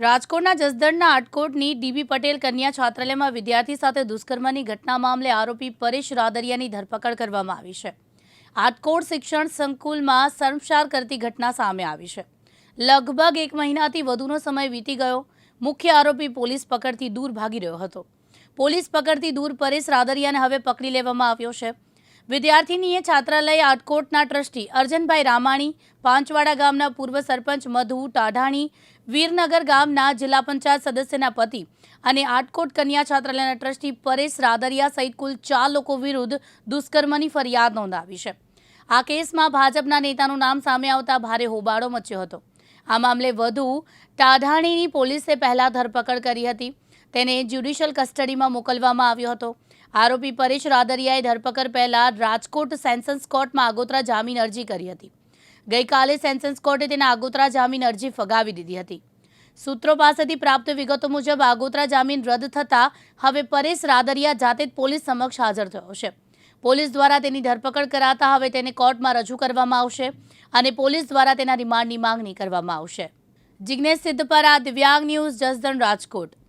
રાજકોટના જસદણના આટકોટની ડીબી પટેલ કન્યા છાત્રાલયમાં વિદ્યાર્થી સાથે દુષ્કર્મની ઘટના મામલે આરોપી પરેશ રાદરિયાની ધરપકડ કરવામાં આવી છે. આટકોટ શિક્ષણ સંકુલમાં શર્મસાર કરતી ઘટના સામે આવી છે. લગભગ એક મહિનાથી વધુનો સમય વીતી ગયો. મુખ્ય આરોપી પોલીસ પકડથી દૂર ભાગી રહ્યો હતો. પોલીસ પકડથી દૂર પરેશ રાદરિયાને હવે પકડી લેવામાં આવ્યો છે. વિદ્યાર્થીનીએ છાત્રાલય આટકોટના ટ્રસ્ટી અર્જનભાઈ રામાણી, પાંચવાડા ગામના પૂર્વ સરપંચ મધુ ટાઢાણી, વીરનગર ગામના જિલ્લા પંચાયત સદસ્યના પતિ અને આટકોટ કન્યા છાત્રાલયના ટ્રસ્ટી પરેશ રાદરિયા સહિત કુલ ચાર લોકો વિરુદ્ધ દુષ્કર્મની ફરિયાદ નોંધાવી છે. આ કેસમાં ભાજપના નેતાનું નામ સામે આવતા ભારે હોબાળો મચ્યો હતો. આ મામલે વધુ ટાઢાણીની પોલીસે પહેલા ધરપકડ કરી હતી. તેને જ્યુડિશિયલ કસ્ટડીમાં મોકલવામાં આવ્યો હતો. આરોપી પરેશ રાદરિયાએ ધરપકડ પહેલા રાજકોટ સેન્સન્સ કોર્ટમાં આગોતરા જામીન અરજી કરી હતી. ગઈકાલે સેન્સન્સ કોર્ટે તેના આગોતરા જામીન અરજી ફગાવી દીધી હતી. સૂત્રો પાસેથી પ્રાપ્ત વિગતો મુજબ આગોતરા જામીન રદ થતાં હવે પરેશ રાદરિયા જાતે જ પોલીસ સમક્ષ હાજર થયો છે. પોલીસ દ્વારા તેની ધરપકડ કરાતા હવે તેને કોર્ટમાં રજૂ કરવામાં આવશે અને પોલીસ દ્વારા તેના રિમાન્ડની માંગણી કરવામાં આવશે. જિગ્નેશ સિદ્ધપરા દિવ્યાંગ ન્યૂઝ જસદણ રાજકોટ.